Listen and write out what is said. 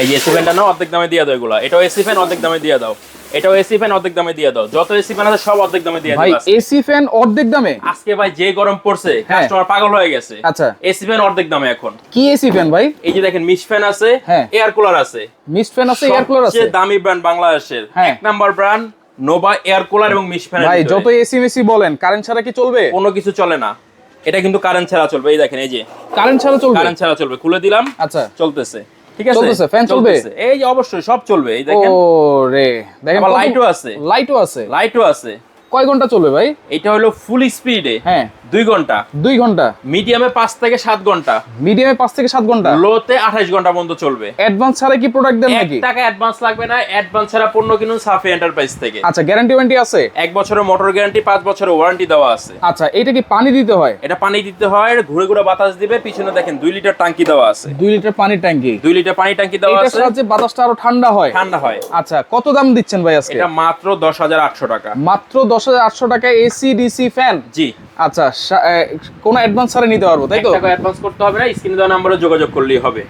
এই যে এসি ফ্যানটা নাও অর্ধেক দামে দিয়ে দাও এগুলো। এটাও এসি ফ্যান অর্ধেক দামে দিয়ে দাও। এটাও এসি ফ্যান অর্ধেক দামে দিয়ে দাও। যত এসি ফ্যান আছে সব অর্ধেক দামে দিয়ে ভাই এসি ফ্যান অর্ধেক দামে? আজকে ভাই যে গরম পড়ছে হ্যাঁ। কাস্টমার পাগল হয়ে গেছে। আচ্ছা। এসি ফ্যান অর্ধেক দামে এখন। কি এসি ফ্যান ভাই? এই যে দেখেন মিস ফ্যান আছে হ্যাঁ। এয়ার কুলার আছে। মিস্ট ফ্যান আছে এয়ার কুলার আছে। দামি ব্র্যান্ড বাংলাদেশের। হ্যাঁ। এক number brand Nova air cooler এবং মিস ফ্যান ভাই যত এসি মেসি বলেন কারেন্ট ছাড়া কি চলবে? কোনো কিছু চলে না। এটা কিন্তু কারেন্ট ছাড়া চলবে। এই দেখেন এই যে। কারেন্ট ছাড়া চলবে? কারেন্ট ছাড়া চলবে। খুলে দিলাম। আচ্ছা। চলতেছে। ঠিক আছে? চলতেছে, ফ্যান চলবে? এই যে অবশ্যই সব চলবে এই দেখেন। ওরে দেখেন লাইটও আছে। লাইটও আছে। লাইটও আছে। কয় ঘণ্টা চলবে ভাই? এটা হলো ফুল স্পিডে হ্যাঁ। দুই ঘণ্টা। দুই ঘণ্টা। মিডিয়ামে পাঁচ থেকে সাত ঘণ্টা। মিডিয়ামে পাঁচ থেকে সাত ঘণ্টা? লোতে আঠাশ ঘণ্টা পর্যন্ত চলবে। অ্যাডভান্স ছাড়া কি প্রোডাক্ট দেন নাকি? টাকা অ্যাডভান্স লাগবে না অ্যাডভান্স ছাড়া পণ্য কিনুন সাফি এন্টারপ্রাইজ থেকে। আচ্ছা গ্যারান্টি ওয়ারেন্টি আছে? এক বছরের মোটর গ্যারান্টি পাঁচ বছরের ওয়ারেন্টি দেওয়া আছে। আচ্ছা এটা কি পানি দিতে হয়? এটা পানি দিতে হয় ঘুরে ঘুরে বাতাস দিবে পিছনে দেখেন দুই লিটার টাঙ্কি দেওয়া আছে। দুই লিটার পানির ট্যাঙ্কি দুই লিটার পানি টাঙ্কি দেওয়া আছে। সাহায্যে বাতাসটা আরও ঠান্ডা হয়? ঠান্ডা হয়। আচ্ছা কত দাম দিচ্ছেন ভাই আজকে? এটা মাত্র দশ হাজার আটশো টাকা। মাত্র দশ হাজার আটশো টাকা এসি ডিসি ফ্যান জি। আচ্ছা কোনো অ্যাডভান্স ছাড়া নিতে পারব, তাই তো? অ্যাডভান্স করতে হবে না স্ক্রিনে দেওয়া নম্বরে যোগাযোগ করলেই হবে।